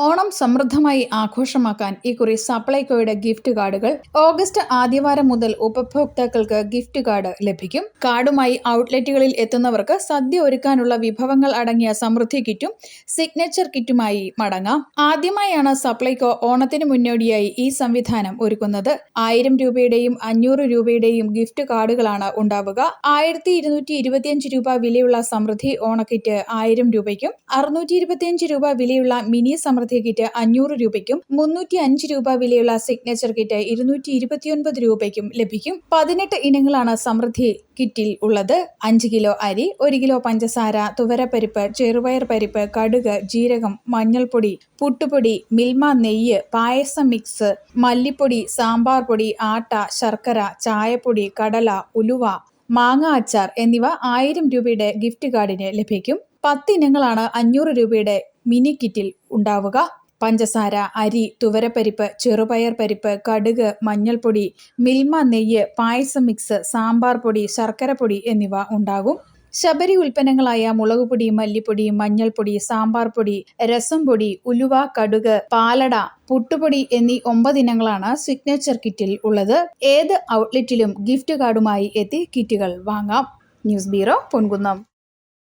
ഓണം സമൃദ്ധമായി ആഘോഷമാക്കാൻ ഇക്കുറി സപ്ലൈകോയുടെ ഗിഫ്റ്റ് കാർഡുകൾ ഓഗസ്റ്റ് ആദ്യവാരം മുതൽ ഉപഭോക്താക്കൾക്ക് ഗിഫ്റ്റ് കാർഡ് ലഭിക്കും. കാർഡുമായി ഔട്ട്ലെറ്റുകളിൽ എത്തുന്നവർക്ക് സദ്യ ഒരുക്കാനുള്ള വിഭവങ്ങൾ അടങ്ങിയ സമൃദ്ധി കിറ്റും സിഗ്നേച്ചർ കിറ്റുമായി മടങ്ങാം. ആദ്യമായാണ് സപ്ലൈകോ ഓണത്തിന് മുന്നോടിയായി ഈ സംവിധാനം ഒരുക്കുന്നത്. ആയിരം രൂപയുടെയും അഞ്ഞൂറ് രൂപയുടെയും ഗിഫ്റ്റ് കാർഡുകളാണ് ഉണ്ടാവുക. ആയിരത്തി ഇരുന്നൂറ്റി ഇരുപത്തിയഞ്ച് രൂപ വിലയുള്ള സമൃദ്ധി ഓണക്കിറ്റ് ആയിരം രൂപയ്ക്കും അറുന്നൂറ്റി ഇരുപത്തിയഞ്ച് രൂപ വിലയുള്ള മിനി സമൃദ്ധി കിറ്റ് അഞ്ഞൂറ് രൂപയ്ക്കും മുന്നൂറ്റി അഞ്ച് രൂപ വിലയുള്ള സിഗ്നേച്ചർ കിറ്റ് ഇരുന്നൂറ്റി ഇരുപത്തിയൊൻപത് രൂപയ്ക്കും ലഭിക്കും. പതിനെട്ട് ഇനങ്ങളാണ് സമൃദ്ധി കിറ്റിൽ ഉള്ളത്. അഞ്ച് കിലോ അരി ഒരു കിലോ പഞ്ചസാര തുവരപ്പരിപ്പ് ചെറുപയർ പരിപ്പ് കടുക് ജീരകം മഞ്ഞൾപ്പൊടി പുട്ടുപൊടി മിൽമ നെയ്യ് പായസം മിക്സ് മല്ലിപ്പൊടി സാമ്പാർ പൊടി ആട്ട ശർക്കര ചായപ്പൊടി കടല ഉലുവ മാങ്ങ അച്ചാർ എന്നിവ ആയിരം രൂപയുടെ ഗിഫ്റ്റ് കാർഡിന് ലഭിക്കും. പത്ത് ഇനങ്ങളാണ് അഞ്ഞൂറ് രൂപയുടെ മിനി കിറ്റിൽ ഉണ്ടാവുക. പഞ്ചസാര അരി തുവരപ്പരിപ്പ് ചെറുപയർ പരിപ്പ് കടുക് മഞ്ഞൾപ്പൊടി മിൽമ നെയ്യ് പായസം മിക്സ് സാമ്പാർ പൊടി ശർക്കര പൊടി എന്നിവ ഉണ്ടാകും. ശബരി ഉൽപ്പന്നങ്ങളായ മുളകുപൊടി മല്ലിപ്പൊടി മഞ്ഞൾപ്പൊടി സാമ്പാർ പൊടി രസം പൊടി ഉലുവ കടുക് പാലട പുട്ടുപൊടി എന്നീ ഒമ്പത് ഇനങ്ങളാണ് സിഗ്നേച്ചർ കിറ്റിൽ ഉള്ളത്. ഏത് ഔട്ട്ലെറ്റിലും ഗിഫ്റ്റ് കാർഡുമായി എത്തി കിറ്റുകൾ വാങ്ങാം. News bureau Ponkunnam.